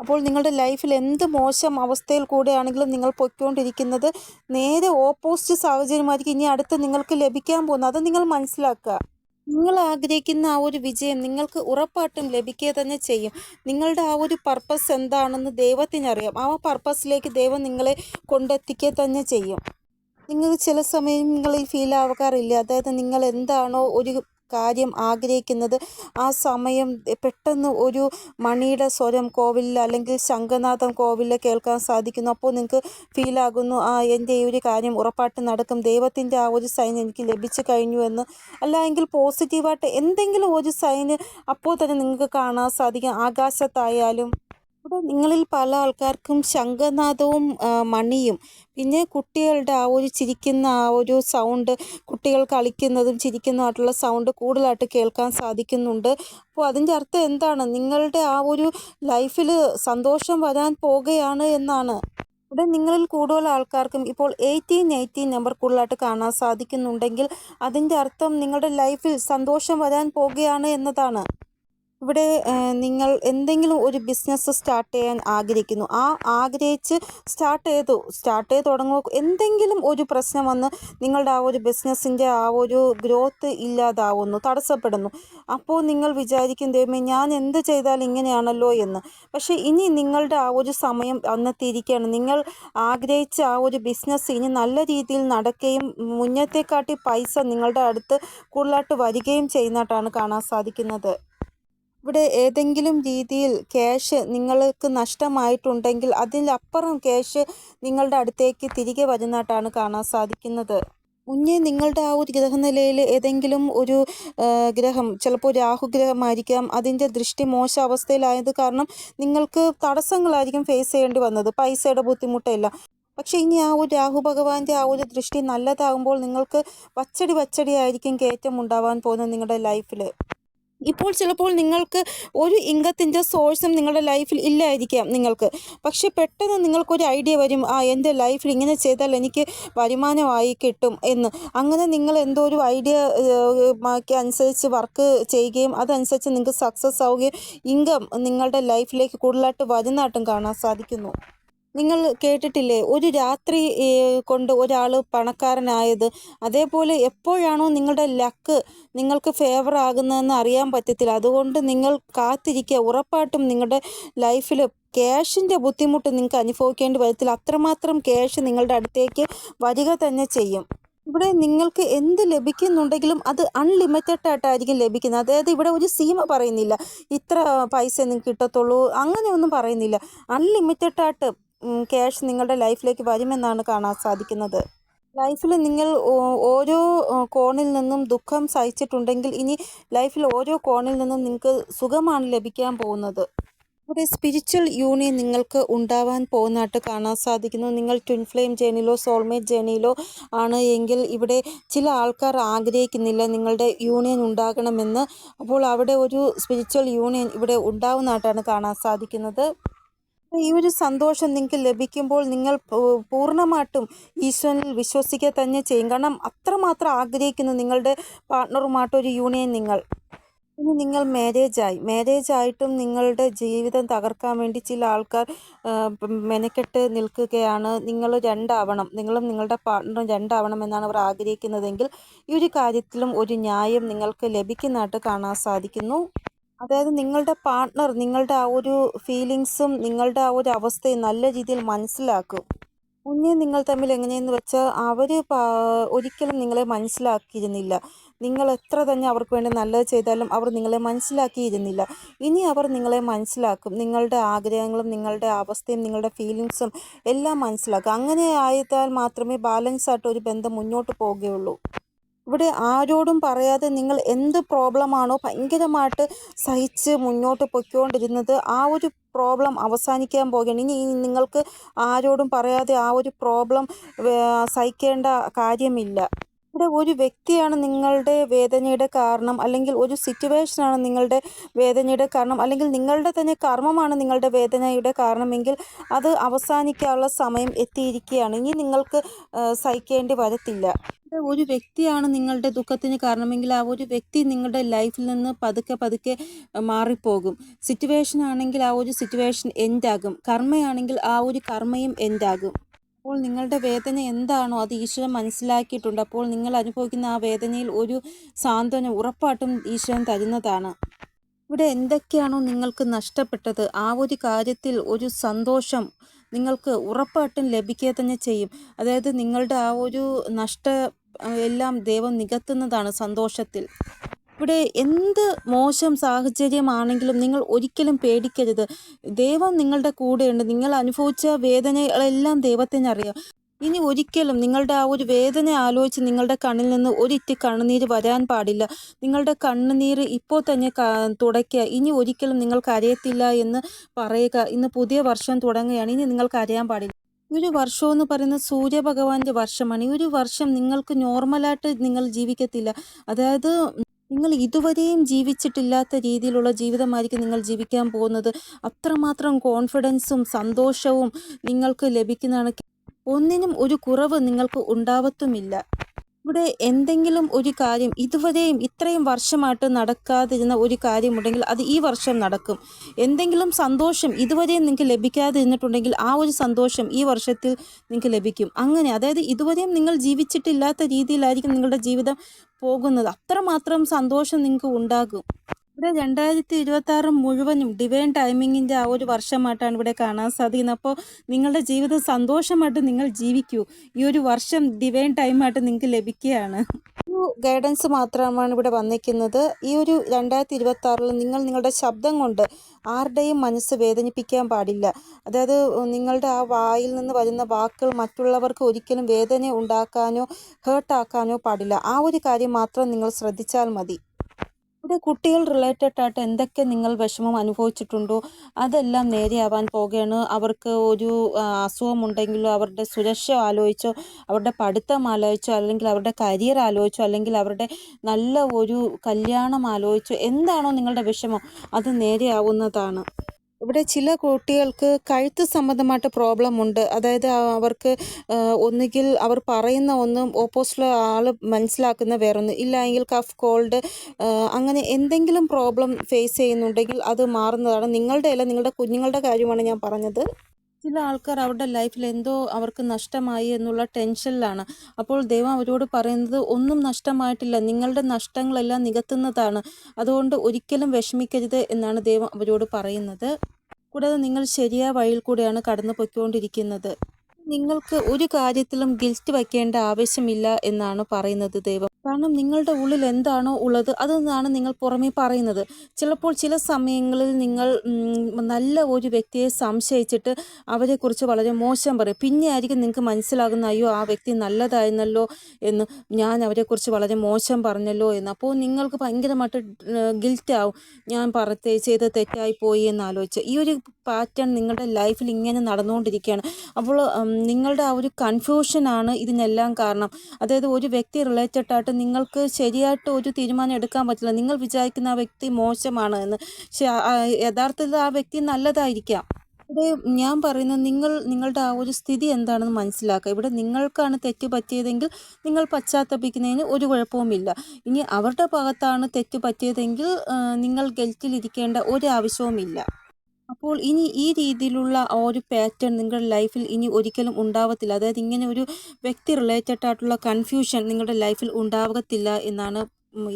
അപ്പോൾ നിങ്ങളുടെ ലൈഫിൽ എന്ത് മോശം അവസ്ഥയിൽ കൂടെയാണെങ്കിലും നിങ്ങൾ പൊയ്ക്കൊണ്ടിരിക്കുന്നത് നേരെ ഓപ്പോസിറ്റ് സാഹചര്യമായിരിക്കും. ഇനി അടുത്ത് നിങ്ങൾക്ക് ലഭിക്കാൻ പോകുന്നത്. അത് നിങ്ങൾ മനസ്സിലാക്കുക. നിങ്ങൾ ആഗ്രഹിക്കുന്ന ആ ഒരു വിജയം നിങ്ങൾക്ക് ഉറപ്പായിട്ടും ലഭിക്കുക തന്നെ ചെയ്യും. നിങ്ങളുടെ ആ ഒരു പർപ്പസ് എന്താണെന്ന് ദൈവത്തിനറിയാം. ആ പർപ്പസിലേക്ക് ദൈവം നിങ്ങളെ കൊണ്ടെത്തിക്കുക തന്നെ ചെയ്യും. നിങ്ങൾക്ക് ചില സമയങ്ങളിൽ ഫീൽ ആകാറില്ല അതായത് നിങ്ങൾ എന്താണോ ഒരു കാര്യം ആഗ്രഹിക്കുന്നത് ആ സമയം പെട്ടെന്ന് ഒരു മണിയുടെ സ്വരം കോവിലിൽ അല്ലെങ്കിൽ ശംഖനാഥം കോവിലിൽ കേൾക്കാൻ സാധിക്കുന്നു. അപ്പോൾ നിങ്ങൾക്ക് ഫീലാകുന്നു ആ എന്റെ ഈ ഒരു കാര്യം ഉറപ്പായിട്ട് നടക്കും. ദൈവത്തിന്റെ ആ ഒരു സൈൻ എനിക്ക് ലഭിച്ചു കഴിഞ്ഞു എന്ന്. അല്ല എങ്കിൽ പോസിറ്റീവായിട്ട് എന്തെങ്കിലും ഒരു സൈന് അപ്പോൾ തന്നെ നിങ്ങൾക്ക് കാണാൻ സാധിക്കും. ആകാശത്തായാലും ഇവിടെ നിങ്ങളിൽ പല ആൾക്കാർക്കും ശംഖനാദവും മണിയും പിന്നെ കുട്ടികളുടെ ആ ഒരു ചിരിക്കുന്ന ആ ഒരു സൗണ്ട് കുട്ടികൾ കളിക്കുന്നതും ചിരിക്കുന്നതുമായിട്ടുള്ള സൗണ്ട് കൂടുതലായിട്ട് കേൾക്കാൻ സാധിക്കുന്നുണ്ട്. അപ്പോൾ അതിന്റെ അർത്ഥം എന്താണ്? നിങ്ങളുടെ ആ ഒരു ലൈഫിൽ സന്തോഷം വരാൻ പോകുകയാണ് എന്നാണ്. ഇവിടെ നിങ്ങളിൽ കൂടുതൽ ആൾക്കാർക്കും ഇപ്പോൾ എയ്റ്റീൻ എയ്റ്റീൻ നമ്പർ കൂടുതലായിട്ട് കാണാൻ സാധിക്കുന്നുണ്ടെങ്കിൽ അതിന്റെ അർത്ഥം നിങ്ങളുടെ ലൈഫിൽ സന്തോഷം വരാൻ പോകുകയാണ് എന്നതാണ്. ഇവിടെ നിങ്ങൾ എന്തെങ്കിലും ഒരു ബിസിനസ് സ്റ്റാർട്ട് ചെയ്യാൻ ആഗ്രഹിക്കുന്നു. ആ ആഗ്രഹിച്ച് സ്റ്റാർട്ട് ചെയ്തു സ്റ്റാർട്ട് ചെയ്ത് തുടങ്ങുമ്പോൾ എന്തെങ്കിലും ഒരു പ്രശ്നം വന്ന് നിങ്ങളുടെ ആ ഒരു ബിസിനസ്സിന്റെ ആ ഒരു ഗ്രോത്ത് ഇല്ലാതാവുന്നു തടസ്സപ്പെടുന്നു. അപ്പോൾ നിങ്ങൾ വിചാരിക്കും ദൈവമേ ഞാൻ എന്ത് ചെയ്താൽ ഇങ്ങനെയാണല്ലോ എന്ന്. പക്ഷേ ഇനി നിങ്ങളുടെ ആ ഒരു സമയം അന്നെത്തിയിരിക്കുകയാണ് നിങ്ങൾ ആഗ്രഹിച്ച ആ ഒരു ബിസിനസ് ഇനി നല്ല രീതിയിൽ നടക്കുകയും മുന്നത്തെക്കാട്ടി പൈസ നിങ്ങളുടെ അടുത്ത് കൂടുതലായിട്ട് വരികയും ചെയ്യുന്നതായിട്ടാണ് കാണാൻ സാധിക്കുന്നത്. ഇവിടെ ഏതെങ്കിലും രീതിയിൽ ക്യാഷ് നിങ്ങൾക്ക് നഷ്ടമായിട്ടുണ്ടെങ്കിൽ അതിലപ്പുറം ക്യാഷ് നിങ്ങളുടെ അടുത്തേക്ക് തിരികെ വരുന്നതായിട്ടാണ് കാണാൻ സാധിക്കുന്നത്. മുന്നേ നിങ്ങളുടെ ആ ഒരു ഗ്രഹനിലയിൽ ഏതെങ്കിലും ഒരു ഗ്രഹം ചിലപ്പോൾ രാഹുഗ്രഹമായിരിക്കാം അതിന്റെ ദൃഷ്ടി മോശ അവസ്ഥയിലായത് കാരണം നിങ്ങൾക്ക് തടസ്സങ്ങളായിരിക്കും ഫേസ് ചെയ്യേണ്ടി വന്നത്. പൈസയുടെ ബുദ്ധിമുട്ടില്ല. പക്ഷേ ഇനി ആ ഒരു രാഹു ഭഗവാന്റെ ആ ഒരു ദൃഷ്ടി നല്ലതാകുമ്പോൾ നിങ്ങൾക്ക് വച്ചടി വച്ചടി ആയിരിക്കും കയറ്റം ഉണ്ടാവാൻ പോകുന്നത് നിങ്ങളുടെ ലൈഫിൽ ഇപ്പോൾ ചിലപ്പോൾ നിങ്ങൾക്ക് ഒരു ഇൻകത്തിന്റെ സോഴ്സും നിങ്ങളുടെ ലൈഫിൽ ഇല്ലായിരിക്കാം നിങ്ങൾക്ക്. പക്ഷേ പെട്ടെന്ന് നിങ്ങൾക്കൊരു ഐഡിയ വരും ആ എന്റെ ലൈഫിൽ ഇങ്ങനെ ചെയ്താൽ എനിക്ക് വരുമാനമായി കിട്ടും എന്ന്. അങ്ങനെ നിങ്ങൾ എന്തോ ഒരു ഐഡിയ അനുസരിച്ച് വർക്ക് ചെയ്യുകയും അതനുസരിച്ച് നിങ്ങൾക്ക് സക്സസ് ആവുകയും ഇൻകം നിങ്ങളുടെ ലൈഫിലേക്ക് കൂടുതലായിട്ട് വരുന്നതായിട്ടും കാണാൻ സാധിക്കുന്നു. നിങ്ങൾ കേട്ടിട്ടില്ലേ? ഒരു രാത്രി കൊണ്ട് ഒരാൾ പണക്കാരനായത്. അതേപോലെ എപ്പോഴാണോ നിങ്ങളുടെ ലക്ക് നിങ്ങൾക്ക് ഫേവർ ആകുന്നതെന്ന് അറിയാൻ പറ്റത്തില്ല. അതുകൊണ്ട് നിങ്ങൾ കാത്തിരിക്കുക. ഉറപ്പായിട്ടും നിങ്ങളുടെ ലൈഫിൽ ക്യാഷിന്റെ ബുദ്ധിമുട്ട് നിങ്ങൾക്ക് അനുഭവിക്കേണ്ടി വരത്തില്ല. അത്രമാത്രം ക്യാഷ് നിങ്ങളുടെ അടുത്തേക്ക് വരിക തന്നെ ചെയ്യും. ഇവിടെ നിങ്ങൾക്ക് എന്ത് ലഭിക്കുന്നുണ്ടെങ്കിലും അത് അൺലിമിറ്റഡ് ആയിട്ടായിരിക്കും ലഭിക്കുന്നത്. അതായത് ഇവിടെ ഒരു സീമ പറയുന്നില്ല. ഇത്ര പൈസ നിങ്ങൾക്ക് കിട്ടത്തുള്ളൂ. അങ്ങനെയൊന്നും പറയുന്നില്ല. അൺലിമിറ്റഡ് ആയിട്ട് ക്യാഷ് നിങ്ങളുടെ ലൈഫിലേക്ക് വരുമെന്നാണ് കാണാൻ സാധിക്കുന്നത്. ലൈഫിൽ നിങ്ങൾ ഓരോ കോണിൽ നിന്നും ദുഃഖം സഹിച്ചിട്ടുണ്ടെങ്കിൽ ഇനി ലൈഫിൽ ഓരോ കോണിൽ നിന്നും നിങ്ങൾക്ക് സുഖമാണ് ലഭിക്കാൻ പോകുന്നത്. ഒരു സ്പിരിച്വൽ യൂണിയൻ നിങ്ങൾക്ക് ഉണ്ടാവാൻ പോകുന്നതായിട്ട് കാണാൻ സാധിക്കുന്നു. നിങ്ങൾ ട്വിൻ ഫ്ലെയിം ജേണിയിലോ സോൾമേറ്റ് ജേണിയിലോ ആണ് എങ്കിൽ ഇവിടെ ചില ആൾക്കാർ ആഗ്രഹിക്കുന്നില്ല നിങ്ങളുടെ യൂണിയൻ ഉണ്ടാകണമെന്ന്. അപ്പോൾ അവിടെ ഒരു സ്പിരിച്വൽ യൂണിയൻ ഇവിടെ ഉണ്ടാവുന്നതായിട്ടാണ് കാണാൻ സാധിക്കുന്നത്. ഈ ഒരു സന്തോഷം നിങ്ങൾക്ക് ലഭിക്കുമ്പോൾ നിങ്ങൾ പൂർണമായിട്ടും ഈശ്വരനിൽ വിശ്വസിക്കുക തന്നെ ചെയ്യും. കാരണം അത്രമാത്രം ആഗ്രഹിക്കുന്നു നിങ്ങളുടെ പാർട്ട്ണറുമായിട്ടൊരു യൂണിയൻ നിങ്ങൾ. ഇനി നിങ്ങൾ മാരേജായി ആയിട്ടും നിങ്ങളുടെ ജീവിതം തകർക്കാൻ വേണ്ടി ചില ആൾക്കാർ മെനക്കെട്ട് നിൽക്കുകയാണ്. നിങ്ങൾ രണ്ടാവണം. നിങ്ങളും നിങ്ങളുടെ പാർട്ട്ണറും രണ്ടാവണം എന്നാണ് അവർ ആഗ്രഹിക്കുന്നതെങ്കിൽ ഈ ഒരു കാര്യത്തിലും ഒരു ന്യായം നിങ്ങൾക്ക് ലഭിക്കുന്നതായിട്ട് കാണാൻ സാധിക്കുന്നു. അതായത് നിങ്ങളുടെ പാർട്ട്ണർ നിങ്ങളുടെ ആ ഒരു ഫീലിങ്സും നിങ്ങളുടെ ആ ഒരു അവസ്ഥയും നല്ല രീതിയിൽ മനസ്സിലാക്കും. മുന്നേ നിങ്ങൾ തമ്മിൽ എങ്ങനെയെന്ന് വെച്ചാൽ അവർ ഒരിക്കലും നിങ്ങളെ മനസ്സിലാക്കിയിരുന്നില്ല. നിങ്ങൾ എത്ര തന്നെ അവർക്ക് വേണ്ടി നല്ലത് ചെയ്താലും അവർ നിങ്ങളെ മനസ്സിലാക്കിയിരുന്നില്ല. ഇനി അവർ നിങ്ങളെ മനസ്സിലാക്കും. നിങ്ങളുടെ ആഗ്രഹങ്ങളും നിങ്ങളുടെ അവസ്ഥയും നിങ്ങളുടെ ഫീലിങ്സും എല്ലാം മനസ്സിലാക്കും. അങ്ങനെ ആയതാൽ മാത്രമേ ബാലൻസ് ആയിട്ട് ഒരു ബന്ധം മുന്നോട്ട് പോവുകയുള്ളൂ. ഇവിടെ ആരോടും പറയാതെ നിങ്ങൾ എന്ത് പ്രോബ്ലമാണോ ഭയങ്കരമായിട്ട് സഹിച്ച് മുന്നോട്ട് പൊയ്ക്കൊണ്ടിരുന്നത് ആ ഒരു പ്രോബ്ലം അവസാനിക്കാൻ പോകുകയാണ് ഇനി നിങ്ങൾക്ക് ആരോടും പറയാതെ ആ ഒരു പ്രോബ്ലം സഹിക്കേണ്ട കാര്യമില്ല. ഇവിടെ ഒരു വ്യക്തിയാണ് നിങ്ങളുടെ വേദനയുടെ കാരണം അല്ലെങ്കിൽ ഒരു സിറ്റുവേഷനാണ് നിങ്ങളുടെ വേദനയുടെ കാരണം അല്ലെങ്കിൽ നിങ്ങളുടെ തന്നെ കർമ്മമാണ് നിങ്ങളുടെ വേദനയുടെ കാരണമെങ്കിൽ അത് അവസാനിക്കാനുള്ള സമയം എത്തിയിരിക്കുകയാണ്. ഇനി നിങ്ങൾക്ക് സഹിക്കേണ്ടി വരത്തില്ല. ഒരു വ്യക്തിയാണ് നിങ്ങളുടെ ദുഃഖത്തിന് കാരണമെങ്കിൽ ആ ഒരു വ്യക്തി നിങ്ങളുടെ ലൈഫിൽ നിന്ന് പതുക്കെ പതുക്കെ മാറിപ്പോകും. സിറ്റുവേഷൻ ആണെങ്കിൽ ആ ഒരു സിറ്റുവേഷൻ എൻഡാകും കർമ്മയാണെങ്കിൽ ആ ഒരു കർമ്മയും എൻഡാകും അപ്പോൾ നിങ്ങളുടെ വേദന എന്താണോ അത് ഈശ്വരൻ മനസ്സിലാക്കിയിട്ടുണ്ട്. അപ്പോൾ നിങ്ങൾ അനുഭവിക്കുന്ന ആ വേദനയിൽ ഒരു സാന്ത്വനം ഉറപ്പായിട്ടും ഈശ്വരൻ തരുന്നതാണ്. ഇവിടെ എന്തൊക്കെയാണോ നിങ്ങൾക്ക് നഷ്ടപ്പെട്ടത്? ആ ഒരു കാര്യത്തിൽ ഒരു സന്തോഷം നിങ്ങൾക്ക് ഉറപ്പായിട്ടും ലഭിക്കുക തന്നെ ചെയ്യും. അതായത് നിങ്ങളുടെ ആ ഒരു നഷ്ട എല്ലാം ദൈവം നികത്തുന്നതാണ് സന്തോഷത്തിൽ. ഇവിടെ എന്ത് മോശം സാഹചര്യമാണെങ്കിലും നിങ്ങൾ ഒരിക്കലും പേടിക്കരുത്. ദൈവം നിങ്ങളുടെ കൂടെയുണ്ട്. നിങ്ങൾ അനുഭവിച്ച വേദനകളെല്ലാം ദൈവത്തിനറിയാം ഇനി ഒരിക്കലും നിങ്ങളുടെ ആ ഒരു വേദന ആലോചിച്ച് നിങ്ങളുടെ കണ്ണിൽ നിന്ന് ഒരിറ്റി കണ്ണുനീര് വരാൻ പാടില്ല. നിങ്ങളുടെ കണ്ണുനീര് ഇപ്പോൾ തന്നെ തുടയ്ക്കുക. ഇനി ഒരിക്കലും നിങ്ങൾക്ക് അറിയത്തില്ല എന്ന് പറയുക. ഇന്ന് പുതിയ വർഷം തുടങ്ങുകയാണ്. ഇനി നിങ്ങൾക്ക് അറിയാൻ പാടില്ല. ഒരു വർഷം എന്ന് പറയുന്ന സൂര്യഭഗവാന്റെ വർഷമാണ്. ഈ ഒരു വർഷം നിങ്ങൾക്ക് നോർമലായിട്ട് നിങ്ങൾ ജീവിക്കത്തില്ല. അതായത് നിങ്ങൾ ഇതുവരെയും ജീവിച്ചിട്ടില്ലാത്ത രീതിയിലുള്ള ജീവിതമായിരിക്കും നിങ്ങൾ ജീവിക്കാൻ പോകുന്നത്. അത്രമാത്രം കോൺഫിഡൻസും സന്തോഷവും നിങ്ങൾക്ക് ലഭിക്കുന്നതാണ്. ഒന്നിനും ഒരു കുറവ് നിങ്ങൾക്ക് ഉണ്ടാവത്തുമില്ല. ഇവിടെ എന്തെങ്കിലും ഒരു കാര്യം ഇതുവരെയും ഇത്രയും വർഷമായിട്ട് നടക്കാതിരുന്ന ഒരു കാര്യമുണ്ടെങ്കിൽ അത് ഈ വർഷം നടക്കും. എന്തെങ്കിലും സന്തോഷം ഇതുവരെയും നിങ്ങൾക്ക് ലഭിക്കാതിരുന്നിട്ടുണ്ടെങ്കിൽ ആ ഒരു സന്തോഷം ഈ വർഷത്തിൽ നിങ്ങൾക്ക് ലഭിക്കും. അങ്ങനെ അതായത് ഇതുവരെയും നിങ്ങൾ ജീവിച്ചിട്ടില്ലാത്ത രീതിയിലായിരിക്കും നിങ്ങളുടെ ജീവിതം പോകുന്നത്. അത്രമാത്രം സന്തോഷം നിങ്ങൾക്ക് ഉണ്ടാകും. ഇവിടെ രണ്ടായിരത്തി ഇരുപത്തി ആറ് മുഴുവനും ഡിവൈൻ ടൈമിങ്ങിന്റെ ആ ഒരു വർഷമായിട്ടാണ് ഇവിടെ കാണാൻ സാധിക്കുന്നത്. അപ്പോൾ നിങ്ങളുടെ ജീവിതം സന്തോഷമായിട്ട് നിങ്ങൾ ജീവിക്കൂ. ഈ ഒരു വർഷം ഡിവൈൻ ടൈമായിട്ട് നിങ്ങൾക്ക് ലഭിക്കുകയാണ്. ഒരു ഗൈഡൻസ് മാത്രമാണ് ഇവിടെ വന്നിരിക്കുന്നത്. ഈ ഒരു രണ്ടായിരത്തി ഇരുപത്തി ആറിൽ നിങ്ങൾ നിങ്ങളുടെ ശബ്ദം കൊണ്ട് ആരുടെയും മനസ്സ് വേദനിപ്പിക്കാൻ പാടില്ല. അതായത് നിങ്ങളുടെ ആ വായിൽ നിന്ന് വരുന്ന വാക്കുകൾ മറ്റുള്ളവർക്ക് ഒരിക്കലും വേദന ഉണ്ടാക്കാനോ ഹേർട്ടാക്കാനോ പാടില്ല. ആ ഒരു കാര്യം മാത്രം നിങ്ങൾ ശ്രദ്ധിച്ചാൽ മതി. ഇവിടെ കുട്ടികൾ റിലേറ്റഡ് ആയിട്ട് എന്തൊക്കെ നിങ്ങൾ വിഷമം അനുഭവിച്ചിട്ടുണ്ടോ? അതെല്ലാം നേരെയാവാൻ പോകുകയാണ് അവർക്ക് ഒരു അസുഖമുണ്ടെങ്കിലോ അവരുടെ സുരക്ഷ ആലോചിച്ചോ അവരുടെ പഠിത്തം ആലോചിച്ചോ അല്ലെങ്കിൽ അവരുടെ കരിയർ ആലോചിച്ചോ അല്ലെങ്കിൽ അവരുടെ നല്ല ഒരു കല്യാണം ആലോചിച്ചോ എന്താണോ നിങ്ങളുടെ വിഷമം? അത് നേരെയാവുന്നതാണ്. ഇവിടെ ചില കുട്ടികൾക്ക് കഴുത്ത് സംബന്ധമായിട്ട് പ്രോബ്ലം ഉണ്ട്. അതായത് അവർക്ക് ഒന്നുകിൽ അവർ പറയുന്ന ഒന്നും ഓപ്പോസിറ്റ് ആൾ മനസ്സിലാക്കുന്ന വേറൊന്നും ഇല്ലെങ്കിൽ കഫ് കോൾഡ് അങ്ങനെ എന്തെങ്കിലും പ്രോബ്ലം ഫേസ് ചെയ്യുന്നുണ്ടെങ്കിൽ അത് മാറുന്നതാണ് നിങ്ങളുടെ അല്ല നിങ്ങളുടെ കുഞ്ഞുങ്ങളുടെ കാര്യമാണ് ഞാൻ പറഞ്ഞത്. ചില ആൾക്കാർ അവരുടെ ലൈഫിൽ എന്തോ അവർക്ക് നഷ്ടമായി എന്നുള്ള ടെൻഷനിലാണ്. അപ്പോൾ ദൈവം അവരോട് പറയുന്നത് ഒന്നും നഷ്ടമായിട്ടില്ല. നിങ്ങളുടെ നഷ്ടങ്ങളെല്ലാം നികത്തുന്നതാണ്. അതുകൊണ്ട് ഒരിക്കലും വിഷമിക്കരുത് എന്നാണ് ദൈവം അവരോട് പറയുന്നത്. കൂടാതെ നിങ്ങൾ ശരിയായ വഴിയിൽ കൂടെയാണ് കടന്നു പൊയ്ക്കൊണ്ടിരിക്കുന്നത് നിങ്ങൾക്ക് ഒരു കാര്യത്തിലും ഗിൽറ്റ് വയ്ക്കേണ്ട ആവശ്യമില്ല എന്നാണ് പറയുന്നത് ദൈവം. കാരണം നിങ്ങളുടെ ഉള്ളിൽ എന്താണോ ഉള്ളത് അതെന്നാണ് നിങ്ങൾ പുറമേ പറയുന്നത്. ചിലപ്പോൾ ചില സമയങ്ങളിൽ നിങ്ങൾ നല്ല ഒരു വ്യക്തിയെ സംശയിച്ചിട്ട് അവരെക്കുറിച്ച് വളരെ മോശം പറയും. പിന്നെ ആയിരിക്കും നിങ്ങൾക്ക് മനസ്സിലാകുന്ന അയ്യോ ആ വ്യക്തി നല്ലതായിരുന്നല്ലോ എന്ന് ഞാൻ അവരെക്കുറിച്ച് വളരെ മോശം പറഞ്ഞല്ലോ എന്ന്. അപ്പോൾ നിങ്ങൾക്ക് ഭയങ്കരമായിട്ട് ഗിൽറ്റ് ആവും. ഞാൻ പറത്തെ ചെയ്ത് തെറ്റായി പോയി എന്ന് ആലോചിച്ച്. ഈ ഒരു പാറ്റേൺ നിങ്ങളുടെ ലൈഫിൽ ഇങ്ങനെ നടന്നുകൊണ്ടിരിക്കുകയാണ്. അപ്പോൾ നിങ്ങളുടെ ആ ഒരു കൺഫ്യൂഷനാണ് ഇതിനെല്ലാം കാരണം. അതായത് ഒരു വ്യക്തി റിലേറ്റഡ് ആയിട്ട് നിങ്ങൾക്ക് ശരിയായിട്ട് ഒരു തീരുമാനം എടുക്കാൻ പറ്റില്ല. നിങ്ങൾ വിചാരിക്കുന്ന ആ വ്യക്തി മോശമാണ് എന്ന്. യഥാർത്ഥത്തിൽ ആ വ്യക്തി നല്ലതായിരിക്കാം. ഇവിടെ ഞാൻ പറയുന്നത് നിങ്ങൾ നിങ്ങളുടെ ആ ഒരു സ്ഥിതി എന്താണെന്ന് മനസ്സിലാക്കുക. ഇവിടെ നിങ്ങൾക്കാണ് തെറ്റ് പറ്റിയതെങ്കിൽ നിങ്ങൾ പശ്ചാത്തപിക്കുന്നതിന് ഒരു കുഴപ്പവുമില്ല. ഇനി അവരുടെ ഭാഗത്താണ് തെറ്റ് പറ്റിയതെങ്കിൽ നിങ്ങൾ ഗൽറ്റിലിരിക്കേണ്ട ഒരു ആവശ്യവുമില്ല. അപ്പോൾ ഇനി ഈ രീതിയിലുള്ള ആ ഒരു പാറ്റേൺ നിങ്ങളുടെ ലൈഫിൽ ഇനി ഒരിക്കലും ഉണ്ടാവത്തില്ല. അതായത് ഇങ്ങനെ ഒരു വ്യക്തി റിലേറ്റഡ് ആയിട്ടുള്ള കൺഫ്യൂഷൻ നിങ്ങളുടെ ലൈഫിൽ ഉണ്ടാകത്തില്ല എന്നാണ്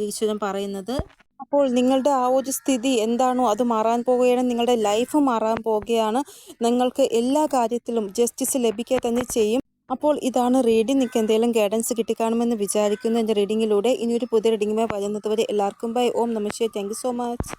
ഈശ്വരൻ പറയുന്നത്. അപ്പോൾ നിങ്ങളുടെ ആ ഒരു സ്ഥിതി എന്താണോ അത് മാറാൻ പോവുകയാണ്. നിങ്ങളുടെ ലൈഫ് മാറാൻ പോവുകയാണ്. നിങ്ങൾക്ക് എല്ലാ കാര്യത്തിലും ജസ്റ്റിസ് ലഭിക്കുക തന്നെ ചെയ്യും. അപ്പോൾ ഇതാണ് റീഡിംഗ് നിങ്ങൾക്ക് എന്തെങ്കിലും ഗൈഡൻസ് കിട്ടിക്കാണുമെന്ന് വിചാരിക്കുന്നു. എന്റെ റീഡിങ്ങിലൂടെ ഇനി ഒരു പുതിയ റീഡിംഗുമായി വരുന്നതുവരെ എല്ലാവർക്കും bye Om namaste thank so much